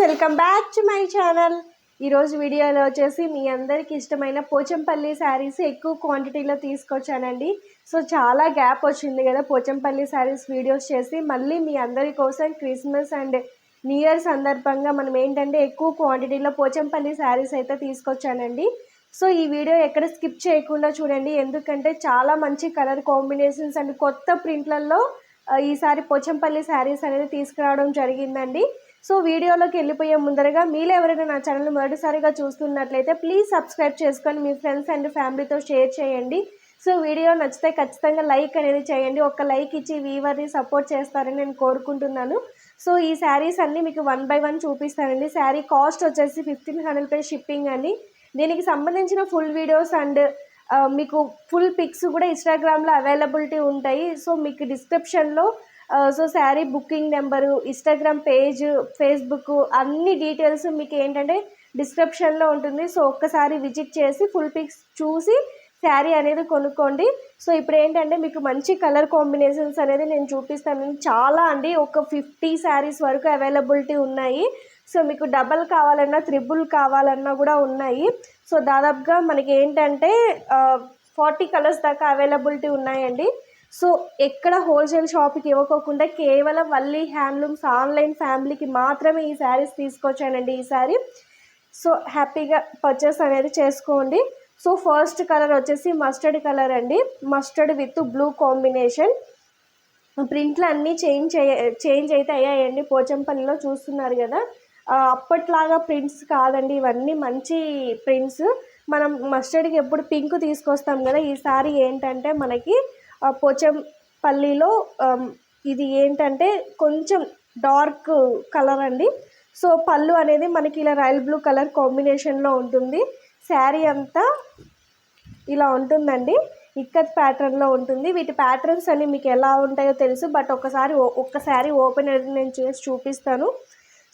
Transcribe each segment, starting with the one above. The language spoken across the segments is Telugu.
Welcome back to my channel. ఈరోజు వీడియోలో వచ్చేసి మీ అందరికి ఇష్టమైన పోచంపల్లి శారీస్ ఎక్కువ క్వాంటిటీలో తీసుకొచ్చానండి. సో చాలా గ్యాప్ వచ్చింది కదా పోచంపల్లి శారీస్ వీడియోస్ చేసి. మళ్ళీ మీ అందరి కోసం క్రిస్మస్ అండ్ న్యూ ఇయర్ సందర్భంగా మనం ఏంటంటే ఎక్కువ క్వాంటిటీలో పోచంపల్లి శారీస్ అయితే తీసుకొచ్చానండి. సో ఈ వీడియో ఎక్కడ స్కిప్ చేయకుండా చూడండి. ఎందుకంటే చాలా మంచి కలర్ కాంబినేషన్స్ అండ్ కొత్త ప్రింట్లలో ఈసారి పోచంపల్లి శారీస్ అనేది తీసుకురావడం జరిగిందండి. సో వీడియోలోకి వెళ్ళిపోయే ముందరగా మీరు ఎవరైనా నా ఛానల్ మొదటిసారిగా చూస్తున్నట్లయితే ప్లీజ్ సబ్స్క్రైబ్ చేసుకొని మీ ఫ్రెండ్స్ అండ్ ఫ్యామిలీతో షేర్ చేయండి. సో వీడియో నచ్చితే ఖచ్చితంగా లైక్ అనేది చేయండి. ఒక లైక్ ఇచ్చి వీవర్ని సపోర్ట్ చేస్తారని నేను కోరుకుంటున్నాను. సో ఈ శారీస్ అన్నీ మీకు వన్ బై వన్ చూపిస్తానండి. శారీ కాస్ట్ వచ్చేసి ఫిఫ్టీన్ హండ్రెడ్ రూపీస్ షిప్పింగ్ అండి. దీనికి సంబంధించిన ఫుల్ వీడియోస్ అండ్ మీకు ఫుల్ పిక్స్ కూడా ఇన్స్టాగ్రామ్లో అవైలబిలిటీ ఉంటాయి. సో మీకు డిస్క్రిప్షన్లో so sari booking number Instagram page Facebook అన్ని డీటెయిల్స్ మీకు ఏంటంటే డిస్క్రిప్షన్లో ఉంటుంది. సో ఒక్కసారి విజిట్ చేసి ఫుల్ పిక్స్ చూసి శారీ అనేది కొనుక్కోండి. సో ఇప్పుడు ఏంటంటే మీకు మంచి కలర్ కాంబినేషన్స్ అనేది నేను చూపిస్తాను. చాలా అండి ఒక ఫిఫ్టీ శారీస్ వరకు అవైలబిలిటీ ఉన్నాయి. సో మీకు డబల్ కావాలన్నా త్రిబుల్ కావాలన్నా కూడా ఉన్నాయి. సో దాదాపుగా మనకి ఏంటంటే ఫార్టీ కలర్స్ దాకా అవైలబిలిటీ ఉన్నాయండి. సో ఎక్కడ హోల్సేల్ షాప్కి ఇవ్వకోకుండా కేవలం వల్లి హ్యాండ్లూమ్స్ ఆన్లైన్ ఫ్యామిలీకి మాత్రమే ఈ శారీస్ తీసుకొచ్చానండి ఈ శారీ. సో హ్యాపీగా పర్చేస్ అనేది చేసుకోండి. సో ఫస్ట్ కలర్ వచ్చేసి మస్టర్డ్ కలర్ అండి. Mustard with blue combination. ప్రింట్లు అన్నీ చేంజ్ చేంజ్ అయితే అయ్యాయండి. పోచంపల్లిలో చూస్తున్నారు కదా. అప్పట్లాగా ప్రింట్స్ కాదండి. ఇవన్నీ మంచి ప్రింట్స్. మనం మస్టర్డ్కి ఎప్పుడు పింక్ తీసుకొస్తాం కదా ఈసారి ఏంటంటే మనకి పోచంపల్లిలో ఇది ఏంటంటే కొంచెం డార్క్ కలర్ అండి. సో పళ్ళు అనేది మనకి ఇలా రాయల్ బ్లూ కలర్ కాంబినేషన్లో ఉంటుంది. శారీ అంతా ఇలా ఉంటుందండి. ఇక్కత్ ప్యాటర్న్లో ఉంటుంది. వీటి ప్యాటర్న్స్ అన్ని మీకు ఎలా ఉంటాయో తెలుసు. బట్ ఒకసారి ఓ- ఒక్క శారీ ఓపెన్ అనేది నేను చేసి చూపిస్తాను.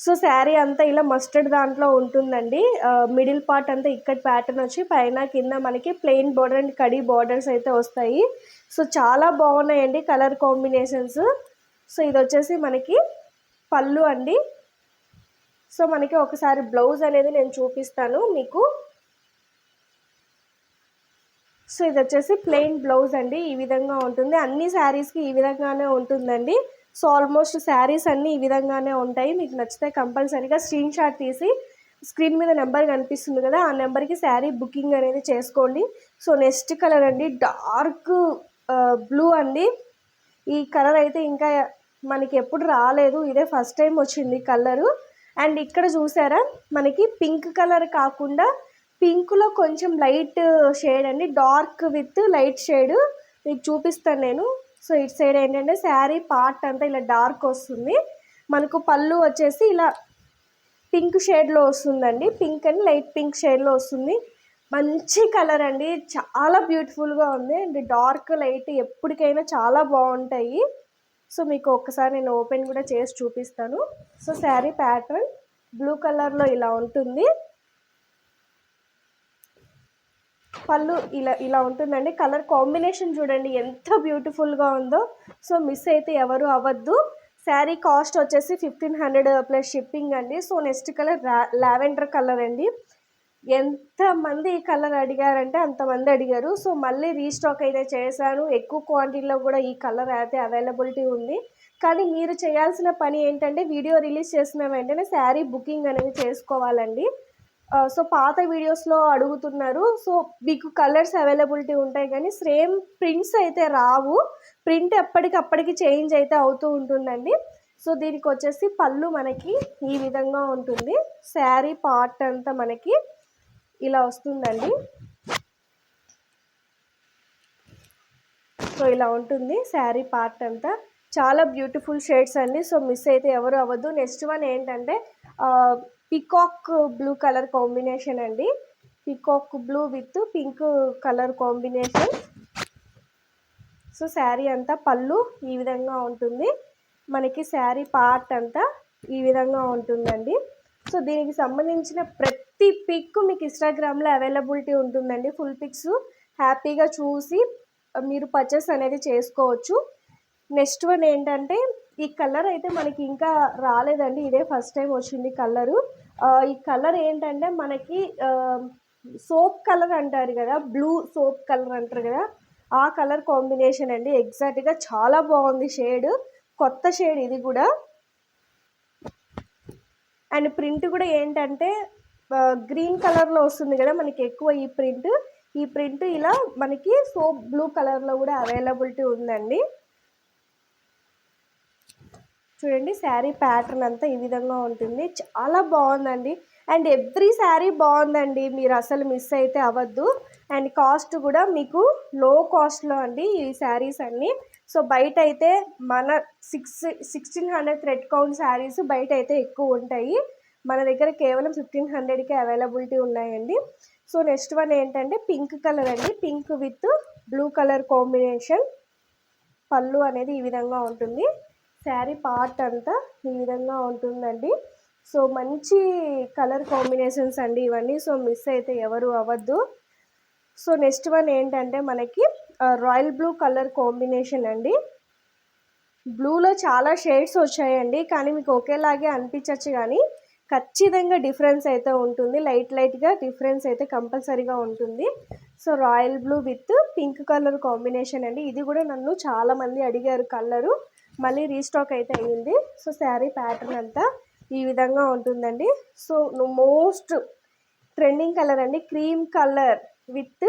సో శారీ అంతా ఇలా మస్టర్డ్ దాంట్లో ఉంటుందండి. మిడిల్ పార్ట్ అంతా ఇక్కడ ప్యాటర్న్ వచ్చి పైన కింద మనకి ప్లెయిన్ బోర్డర్ అండ్ కడీ బార్డర్స్ అయితే వస్తాయి. సో చాలా బాగున్నాయండి కలర్ కాంబినేషన్స్. సో ఇది వచ్చేసి మనకి పళ్ళు అండి. సో మనకి ఒకసారి బ్లౌజ్ అనేది నేను చూపిస్తాను మీకు. సో ఇది వచ్చేసి ప్లెయిన్ బ్లౌజ్ అండి. ఈ విధంగా ఉంటుంది. అన్ని శారీస్కి ఈ విధంగానే ఉంటుందండి. సో ఆల్మోస్ట్ శారీస్ అన్నీ ఈ విధంగానే ఉంటాయి. మీకు నచ్చితే కంపల్సరీగా స్క్రీన్ షాట్ తీసి స్క్రీన్ మీద నెంబర్ కనిపిస్తుంది కదా ఆ నెంబర్కి శారీ బుకింగ్ అనేది చేసుకోండి. సో నెక్స్ట్ కలర్ అండి డార్క్ బ్లూ అండి. ఈ కలర్ అయితే ఇంకా మనకి ఎప్పుడు రాలేదు ఇదే ఫస్ట్ టైం వచ్చింది కలరు. అండ్ ఇక్కడ చూసారా మనకి పింక్ కలర్ కాకుండా పింక్లో కొంచెం లైట్ షేడ్ అండి డార్క్ విత్ లైట్ షేడ్. మీకు చూపిస్తాను నేను. సో ఇటు సైడ్ ఏంటంటే శారీ పార్ట్ అంతా ఇలా డార్క్ వస్తుంది. మనకు పళ్ళు వచ్చేసి ఇలా పింక్ షేడ్లో వస్తుందండి. పింక్ అండ్ లైట్ పింక్ షేడ్లో వస్తుంది. మంచి కలర్ అండి. చాలా బ్యూటిఫుల్గా ఉంది. అండ్ డార్క్ లైట్ ఎప్పటికైనా చాలా బాగుంటాయి. సో మీకు ఒక్కసారి నేను ఓపెన్ కూడా చేసి చూపిస్తాను. సో శారీ ప్యాటర్న్ బ్లూ కలర్లో ఇలా ఉంటుంది. పళ్ళు ఇలా ఇలా ఉంటుందండి. కలర్ కాంబినేషన్ చూడండి ఎంత బ్యూటిఫుల్గా ఉందో. సో మిస్ అయితే ఎవరు అవ్వద్దు. శారీ కాస్ట్ వచ్చేసి ఫిఫ్టీన్ హండ్రెడ్ ప్లస్ షిప్పింగ్ అండి. So next colour lavender colour అండి. ఎంతమంది ఈ కలర్ అడిగారంటే అంతమంది అడిగారు. సో మళ్ళీ రీస్టాక్ అయితే చేశాను. ఎక్కువ క్వాంటిటీలో కూడా ఈ కలర్ అయితే అవైలబిలిటీ ఉంది. కానీ మీరు చేయాల్సిన పని ఏంటంటే వీడియో రిలీజ్ చేసిన వెంటనే శారీ బుకింగ్ అనేది చేసుకోవాలండి. సో పాత వీడియోస్లో అడుగుతున్నారు. సో మీకు కలర్స్ అవైలబిలిటీ ఉంటాయి కానీ సేమ్ ప్రింట్స్ అయితే రావు. ప్రింట్ ఎప్పటికప్పటికి చేంజ్ అయితే అవుతూ ఉంటుందండి. సో దీనికి వచ్చేసి పళ్ళు మనకి ఈ విధంగా ఉంటుంది. శారీ పార్ట్ అంతా మనకి ఇలా వస్తుందండి. సో ఇలా ఉంటుంది శారీ పార్ట్ అంతా. చాలా బ్యూటిఫుల్ షేడ్స్ అండి. సో మిస్ అయితే ఎవరు అవ్వద్దు. నెక్స్ట్ వన్ ఏంటంటే పికాక్ బ్లూ కలర్ కాంబినేషన్ అండి. Peacock blue with pink colour combination. So sari అంతా పళ్ళు ఈ విధంగా ఉంటుంది. మనకి శారీ పార్ట్ అంతా ఈ విధంగా ఉంటుందండి. సో దీనికి సంబంధించిన ప్రతి పిక్ మీకు ఇన్స్టాగ్రామ్లో అవైలబిలిటీ ఉంటుందండి. ఫుల్ పిక్స్ హ్యాపీగా చూసి మీరు పర్చేస్ అనేది చేసుకోవచ్చు. నెక్స్ట్ వన్ ఏంటంటే ఈ కలర్ అయితే మనకి ఇంకా రాలేదండి. ఇదే ఫస్ట్ టైం వచ్చింది కలరు. ఈ కలర్ ఏంటంటే మనకి సోప్ కలర్ అంటారు కదా బ్లూ సోప్ కలర్ అంటారు కదా ఆ కలర్ కాంబినేషన్ అండి. ఎగ్జాక్ట్గా చాలా బాగుంది షేడ్. కొత్త షేడ్ ఇది కూడా. అండ్ ప్రింట్ కూడా ఏంటంటే గ్రీన్ కలర్లో వస్తుంది కదా మనకి ఎక్కువ ఈ ప్రింట్. ఈ ప్రింట్ ఇలా మనకి సోప్ బ్లూ కలర్లో కూడా అవైలబిలిటీ ఉందండి. చూడండి శారీ ప్యాటర్న్ అంతా ఈ విధంగా ఉంటుంది. చాలా బాగుందండి. అండ్ ఎవ్రీ శారీ బాగుందండి. మీరు అసలు మిస్ అయితే అవ్వద్దు. అండ్ కాస్ట్ కూడా మీకు లో కాస్ట్లో అండి ఈ శారీస్ అన్నీ. సో బయట అయితే మన six sixteen hundred thread count saris బయట అయితే ఎక్కువ ఉంటాయి. మన దగ్గర కేవలం ఫిఫ్టీన్ హండ్రెడ్కి అవైలబిలిటీ ఉన్నాయండి. సో నెక్స్ట్ వన్ ఏంటంటే పింక్ కలర్ అండి. Pink with blue colour combination పళ్ళు అనేది ఈ విధంగా ఉంటుంది. శారీ పార్ట్ అంతా ఈ విధంగా ఉంటుందండి. సో మంచి కలర్ కాంబినేషన్స్ అండి ఇవన్నీ. సో మిస్ అయితే ఎవరు అవ్వద్దు. సో నెక్స్ట్ వన్ ఏంటంటే మనకి రాయల్ బ్లూ కలర్ కాంబినేషన్ అండి. బ్లూలో చాలా షేడ్స్ వచ్చాయండి. కానీ మీకు ఒకేలాగే అనిపించవచ్చు కానీ ఖచ్చితంగా డిఫరెన్స్ అయితే ఉంటుంది. లైట్ లైట్గా డిఫరెన్స్ అయితే కంపల్సరీగా ఉంటుంది. So royal blue with pink colour combination అండి. ఇది కూడా నన్ను చాలామంది అడిగారు కలరు. మళ్ళీ రీస్టాక్ అయితే అయ్యింది. సో శారీ ప్యాటర్న్ అంతా ఈ విధంగా ఉంటుందండి. సో మోస్ట్ ట్రెండింగ్ కలర్ అండి. క్రీమ్ కలర్ విత్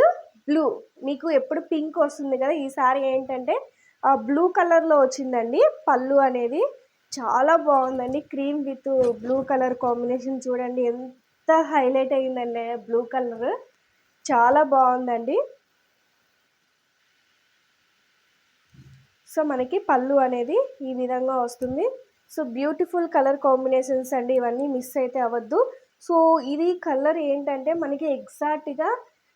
బ్లూ మీకు ఎప్పుడు పింక్ వస్తుంది కదా ఈసారి ఏంటంటే బ్లూ కలర్లో వచ్చిందండి. పళ్ళు అనేది చాలా బాగుందండి. Cream with blue colour combination చూడండి. ఎంత హైలైట్ అయ్యిందండి బ్లూ కలర్ చాలా బాగుందండి. సో మనకి పళ్ళు అనేది ఈ విధంగా వస్తుంది. సో బ్యూటిఫుల్ కలర్ కాంబినేషన్స్ అండి ఇవన్నీ మిస్ అయితే అవ్వద్దు. సో ఇది కలర్ ఏంటంటే మనకి ఎగ్జాక్ట్గా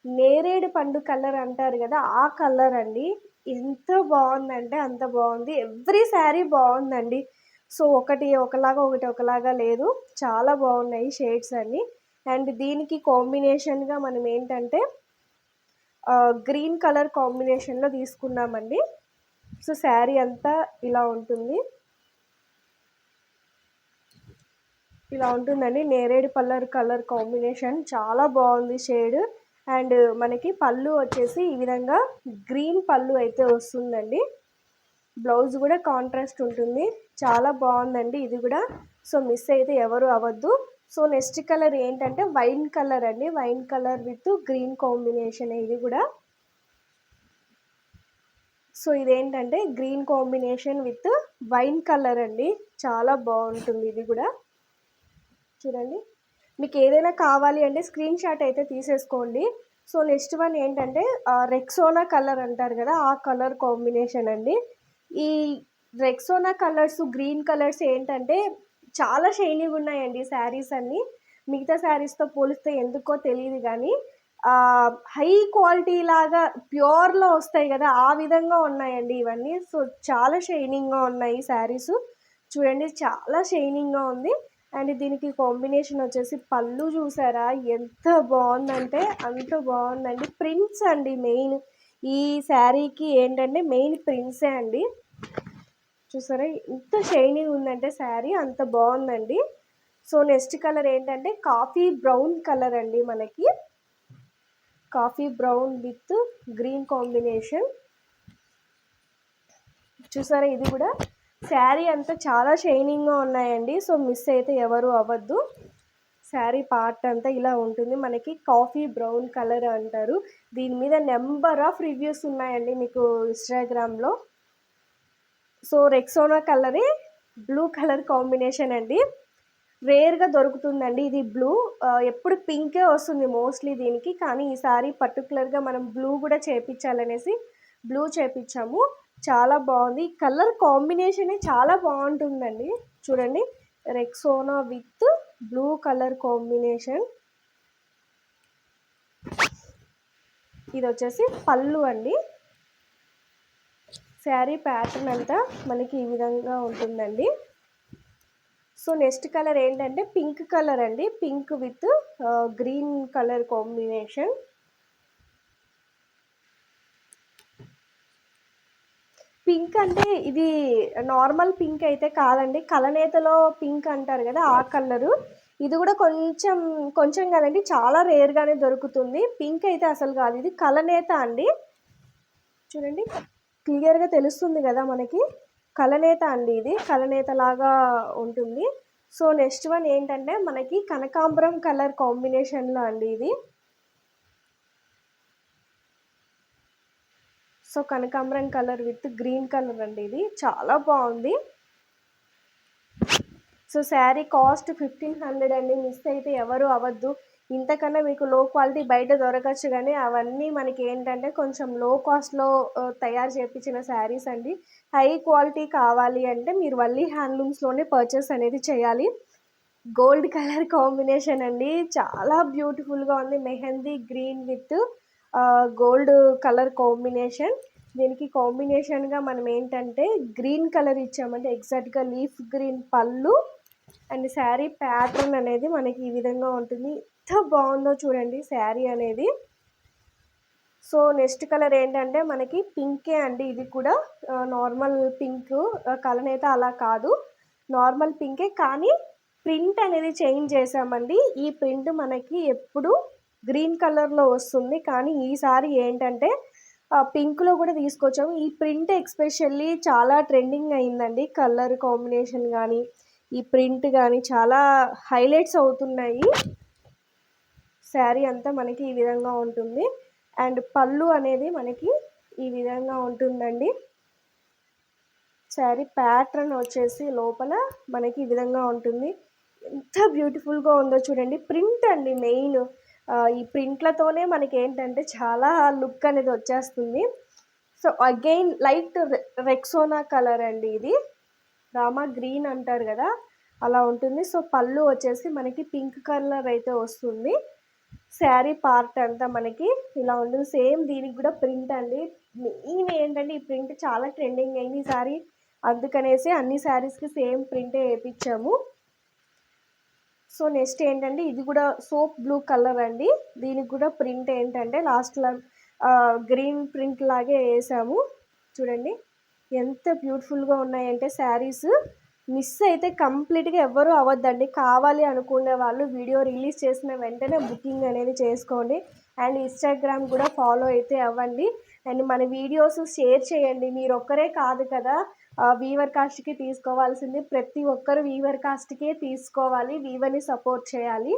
నేరేడు పండు కలర్ అంటారు కదా ఆ కలర్ అండి. ఎంత బాగుందంటే అంత బాగుంది. ఎవ్రీ శారీ బాగుందండి. సో ఒకటి ఒకలాగా ఒకటి ఒకలాగా లేదు. చాలా బాగున్నాయి షేడ్స్ అన్నీ. అండ్ దీనికి కాంబినేషన్గా మనం ఏంటంటే గ్రీన్ కలర్ కాంబినేషన్లో తీసుకున్నామండి. సో శారీ అంతా ఇలా ఉంటుంది. ఇలా ఉంటుందండి. నేరేడు పల్లర్ కలర్ కాంబినేషన్ చాలా బాగుంది షేడ్. అండ్ మనకి పళ్ళు వచ్చేసి ఈ విధంగా గ్రీన్ పళ్ళు అయితే వస్తుందండి. బ్లౌజ్ కూడా కాంట్రాస్ట్ ఉంటుంది. చాలా బాగుందండి ఇది కూడా. సో మిస్ అయితే ఎవరు అవ్వద్దు. సో నెక్స్ట్ కలర్ ఏంటంటే వైన్ కలర్ అండి. Wine colour with green combination ఇది కూడా. సో ఇదేంటంటే green combination with wine colour అండి. చాలా బాగుంటుంది ఇది కూడా. చూడండి. మీకు ఏదైనా కావాలి అంటే స్క్రీన్ షాట్ అయితే తీసేసుకోండి. సో నెక్స్ట్ వన్ ఏంటంటే రెక్సోనా కలర్ అంటారు కదా ఆ కలర్ కాంబినేషన్ అండి. ఈ రెక్సోనా కలర్స్ గ్రీన్ కలర్స్ ఏంటంటే చాలా షైనీగా ఉన్నాయండి శారీస్ అన్నీ. మిగతా శారీస్తో పోలిస్తే ఎందుకో తెలియదు కానీ హై క్వాలిటీ లాగా ప్యూర్లో వస్తాయి కదా ఆ విధంగా ఉన్నాయండి ఇవన్నీ. సో చాలా షైనింగ్గా ఉన్నాయి శారీస్. చూడండి చాలా షైనింగ్గా ఉంది. అండ్ దీనికి కాంబినేషన్ వచ్చేసి పళ్ళు చూసారా? ఎంత బాగుందంటే అంత బాగుందండి. ప్రింట్స్ అండి మెయిన్. ఈ శారీకి ఏంటంటే మెయిన్ ప్రింట్సే అండి. చూసారా? ఎంత షైనింగ్ ఉందంటే శారీ అంత బాగుందండి. సో నెక్స్ట్ కలర్ ఏంటంటే కాఫీ బ్రౌన్ కలర్ అండి మనకి. Coffee brown with green combination. చూసారా ఇది కూడా శారీ అంతా చాలా షైనింగ్గా ఉన్నాయండి. సో మిస్ అయితే ఎవరు అవ్వద్దు. శారీ పార్ట్ అంతా ఇలా ఉంటుంది. మనకి కాఫీ బ్రౌన్ కలర్ అంటారు. దీని మీద నెంబర్ ఆఫ్ రివ్యూస్ ఉన్నాయండి మీకు ఇన్స్టాగ్రామ్లో. సో రెక్సోనా కలరే బ్లూ కలర్ కాంబినేషన్ అండి. రేర్గా దొరుకుతుందండి. ఇది బ్లూ. ఎప్పుడు పింకే వస్తుంది మోస్ట్లీ దీనికి. కానీ ఈసారి పర్టికులర్గా మనం బ్లూ కూడా చేపించాలనేసి బ్లూ చేపించాము చాలా బాగుంది. కలర్ కాంబినేషనే చాలా బాగుంటుందండి. చూడండి. Rexona with blue colour combination. ఇది వచ్చేసి పళ్ళు అండి. శారీ ప్యాటర్న్ అంతా మనకి ఈ విధంగా ఉంటుందండి. సో నెక్స్ట్ కలర్ ఏంటంటే పింక్ కలర్ అండి. Pink with green colour combination. Pink అంటే ఇది నార్మల్ పింక్ అయితే కాదండి. కలనేతలో పింక్ అంటారు కదా ఆ కలరు. ఇది కూడా కొంచెం కొంచెం కదండి. చాలా రేర్గానే దొరుకుతుంది. పింక్ అయితే అసలు కాదు. ఇది కలనేత అండి. చూడండి క్లియర్గా తెలుస్తుంది కదా మనకి. కలనేత అండి ఇది. కలనేత లాగా ఉంటుంది. సో నెక్స్ట్ వన్ ఏంటంటే మనకి కనకాంబరం కలర్ కాంబినేషన్లో అండి ఇది. సో కనకాంబరం కలర్ విత్ గ్రీన్ కలర్ అండి ఇది. చాలా బాగుంది. So sari cost fifteen hundred అండి. మిస్ అయితే ఎవరు అవ్వద్దు. ఇంతకన్నా మీకు లో క్వాలిటీ బయట దొరకచ్చు కానీ అవన్నీ మనకి ఏంటంటే కొంచెం లో కాస్ట్లో తయారు చేయించిన శారీస్ అండి. హై క్వాలిటీ కావాలి అంటే మీరు వల్లి హ్యాండ్లూమ్స్లోనే పర్చేస్ అనేది చేయాలి. గోల్డ్ కలర్ కాంబినేషన్ అండి. చాలా బ్యూటిఫుల్గా ఉంది. Mehndi green with gold colour combination దీనికి కాంబినేషన్గా మనం ఏంటంటే గ్రీన్ కలర్ ఇచ్చామంటే ఎగ్జాక్ట్గా లీఫ్ గ్రీన్ పళ్ళు అండ్ శారీ ప్యాటర్న్ అనేది మనకి ఈ విధంగా ఉంటుంది. ఎంత బాగుందో చూడండి శారీ అనేది. సో నెక్స్ట్ కలర్ ఏంటంటే మనకి పింకే అండి. ఇది కూడా నార్మల్ పింక్ కలర్ అయితే అలా కాదు. నార్మల్ పింకే కానీ ప్రింట్ అనేది చేంజ్ చేసామండి ఈ ప్రింట్ మనకి ఎప్పుడు గ్రీన్ కలర్లో వస్తుంది. కానీ ఈసారి ఏంటంటే పింక్లో కూడా తీసుకొచ్చాము. ఈ ప్రింట్ ఎక్స్పెషల్లీ చాలా ట్రెండింగ్ అయిందండి. కలర్ కాంబినేషన్ కానీ ఈ ప్రింట్ కానీ చాలా హైలైట్స్ అవుతున్నాయి. శారీ అంతా మనకి ఈ విధంగా ఉంటుంది. అండ్ పళ్ళు అనేది మనకి ఈ విధంగా ఉంటుందండి. శారీ ప్యాటర్న్ వచ్చేసి లోపల మనకి ఈ విధంగా ఉంటుంది. ఎంత బ్యూటిఫుల్గా ఉందో చూడండి. ప్రింట్ అండి మెయిన్. ఈ ప్రింట్లతోనే మనకి ఏంటంటే చాలా లుక్ అనేది వచ్చేస్తుంది. So again light Rexona colour అండి ఇది. రామా గ్రీన్ అంటారు కదా అలా ఉంటుంది. సో పళ్ళు వచ్చేసి మనకి పింక్ కలర్ అయితే వస్తుంది. శారీ పార్ట్ అంతా మనకి ఇలా ఉంటుంది. సేమ్ దీనికి కూడా ప్రింట్ అండి. మెయిన్ ఏంటంటే ఈ ప్రింట్ చాలా ట్రెండింగ్ అయింది ఈ సారీ అందుకనేసి అన్ని శారీస్కి సేమ్ ప్రింటే వేయించాము సో నెక్స్ట్ ఏంటంటే ఇది కూడా సోప్ బ్లూ కలర్ అండి. దీనికి కూడా ప్రింట్ ఏంటంటే లాస్ట్లో గ్రీన్ ప్రింట్ లాగే వేసాము. చూడండి ఎంత బ్యూటిఫుల్గా ఉన్నాయంటే శారీస్. మిస్ అయితే కంప్లీట్గా ఎవ్వరూ అవ్వద్దండి. కావాలి అనుకునే వాళ్ళు వీడియో రిలీజ్ చేసిన వెంటనే బుకింగ్ అనేది చేసుకోండి. అండ్ ఇన్స్టాగ్రామ్ కూడా ఫాలో అయితే అవ్వండి. అండ్ మన వీడియోస్ షేర్ చేయండి. మీరు ఒక్కరే కాదు కదా వీవర్ కాస్ట్కి తీసుకోవాల్సింది. ప్రతి ఒక్కరు వీవర్ కాస్ట్కే తీసుకోవాలి వీవర్ని సపోర్ట్ చేయాలి.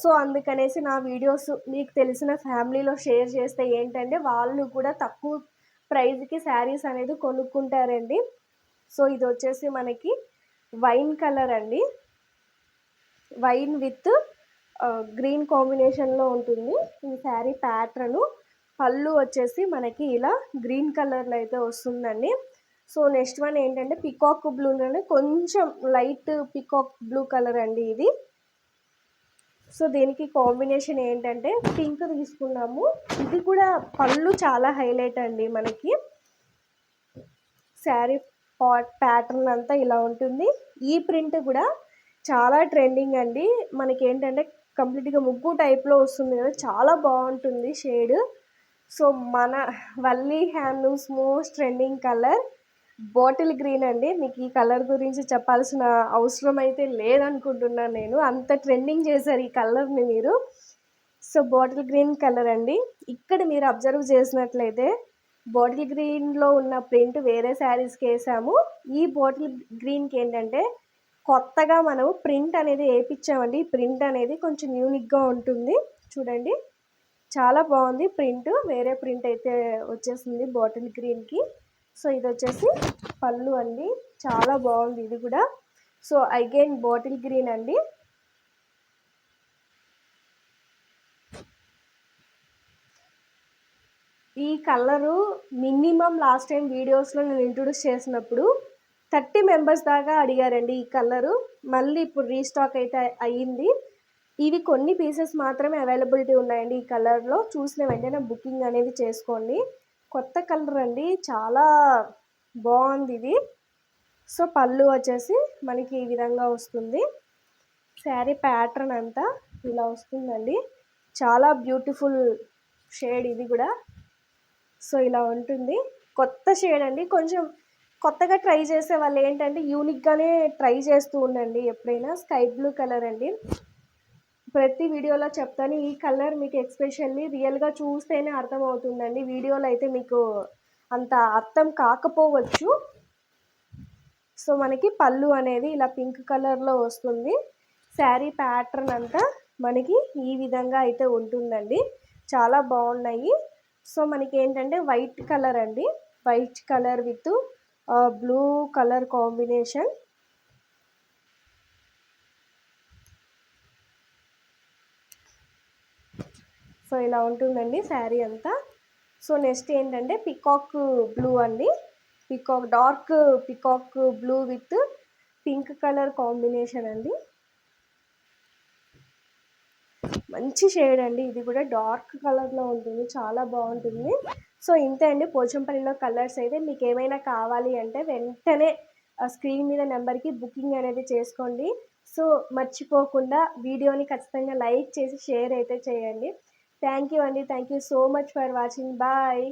సో అందుకనేసి నా వీడియోస్ మీకు తెలిసిన ఫ్యామిలీలో షేర్ చేస్తే ఏంటంటే వాళ్ళు కూడా తక్కువ ప్రైజ్కి శారీస్ అనేది కొనుక్కుంటారండి. సో ఇది వచ్చేసి మనకి వైన్ కలర్ అండి. వైన్ విత్ గ్రీన్ కాంబినేషన్లో ఉంటుంది. ఈ శారీ ప్యాటర్ను పళ్ళు వచ్చేసి మనకి ఇలా గ్రీన్ కలర్లో అయితే వస్తుందండి. సో నెక్స్ట్ వన్ ఏంటంటే పికాక్ బ్లూలోనే కొంచెం లైట్ పికాక్ బ్లూ కలర్ అండి ఇది. సో దీనికి కాంబినేషన్ ఏంటంటే పింక్ తీసుకున్నాము. ఇది కూడా పళ్ళు చాలా హైలైట్ అండి మనకి. శారీ పాట్ ప్యాటర్న్ అంతా ఇలా ఉంటుంది. ఈ ప్రింట్ కూడా చాలా ట్రెండింగ్ అండి. మనకి ఏంటంటే కంప్లీట్గా ముగ్గు టైప్లో వస్తుంది కదా చాలా బాగుంటుంది షేడ్ సో మన Valli handlooms most trending colour bottle green అండి. మీకు ఈ కలర్ గురించి చెప్పాల్సిన అవసరం అయితే లేదనుకుంటున్నాను నేను. అంత ట్రెండింగ్ చేశారు ఈ కలర్ని మీరు. సో బాటిల్ గ్రీన్ కలర్ అండి. ఇక్కడ మీరు అబ్జర్వ్ చేసినట్లయితే బాటిల్ గ్రీన్లో ఉన్న ప్రింట్ వేరే శారీస్కి వేసాము. ఈ బాటిల్ గ్రీన్కి ఏంటంటే కొత్తగా మనం ప్రింట్ అనేది వేయించామండి ప్రింట్ అనేది కొంచెం యూనిక్గా ఉంటుంది. చూడండి. చాలా బాగుంది ప్రింట్. వేరే ప్రింట్ అయితే వచ్చేసింది బాటిల్ గ్రీన్కి. సో ఇది వచ్చేసి పళ్ళు అండి. చాలా బాగుంది ఇది కూడా. సో అగైన్ బాటిల్ గ్రీన్ అండి. ఈ కలరు మినిమం లాస్ట్ టైం వీడియోస్లో నేను ఇంట్రొడ్యూస్ చేసినప్పుడు థర్టీ మెంబర్స్ దాకా అడిగారండి ఈ కలరు. మళ్ళీ ఇప్పుడు రీస్టాక్ అయితే అయ్యింది. ఇవి కొన్ని పీసెస్ మాత్రమే అవైలబిలిటీ ఉన్నాయండి ఈ కలర్లో. చూసిన వెంటనే బుకింగ్ అనేది చేసుకోండి. కొత్త కలర్ అండి. చాలా బాగుంది ఇది. సో పళ్ళు వచ్చేసి మనకి ఈ విధంగా వస్తుంది. శారీ ప్యాటర్న్ అంతా ఇలా వస్తుందండి. చాలా బ్యూటిఫుల్ షేడ్ ఇది కూడా. సో ఇలా ఉంటుంది. కొత్త షేడ్ అండి. కొంచెం కొత్తగా ట్రై చేసే వాళ్ళు ఏంటంటే యూనిక్గానే ట్రై చేస్తూ ఉండండి ఎప్పుడైనా. స్కై బ్లూ కలర్ అండి. ప్రతి వీడియోలో చెప్తాను. ఈ కలర్ మీకు ఎక్స్పెషల్లీ రియల్గా చూస్తేనే అర్థమవుతుందండి. వీడియోలో అయితే మీకు అంత అర్థం కాకపోవచ్చు. సో మనకి పళ్ళు అనేది ఇలా పింక్ కలర్లో వస్తుంది. శారీ ప్యాటర్న్ అంతా మనకి ఈ విధంగా అయితే ఉంటుందండి. చాలా బాగున్నాయి. సో మనకి ఏంటంటే వైట్ కలర్ అండి. White colour with blue colour combination. So ఇలా ఉంటుందండి శారీ అంతా. సో నెక్స్ట్ ఏంటంటే పికాక్ బ్లూ అండి. Peacock dark peacock blue with pink colour combination అండి. మంచి షేడ్ అండి. ఇది కూడా డార్క్ కలర్లో ఉంటుంది. చాలా బాగుంటుంది. సో ఇంతే అండి. పోచంపల్లిలో కలర్స్ అయితే మీకు ఏమైనా కావాలి అంటే వెంటనే స్క్రీన్ మీద నెంబర్కి బుకింగ్ అనేది చేసుకోండి. సో మర్చిపోకుండా వీడియోని ఖచ్చితంగా లైక్ చేసి షేర్ అయితే చేయండి. థ్యాంక్ యూ అండి. Thank you so much for watching bye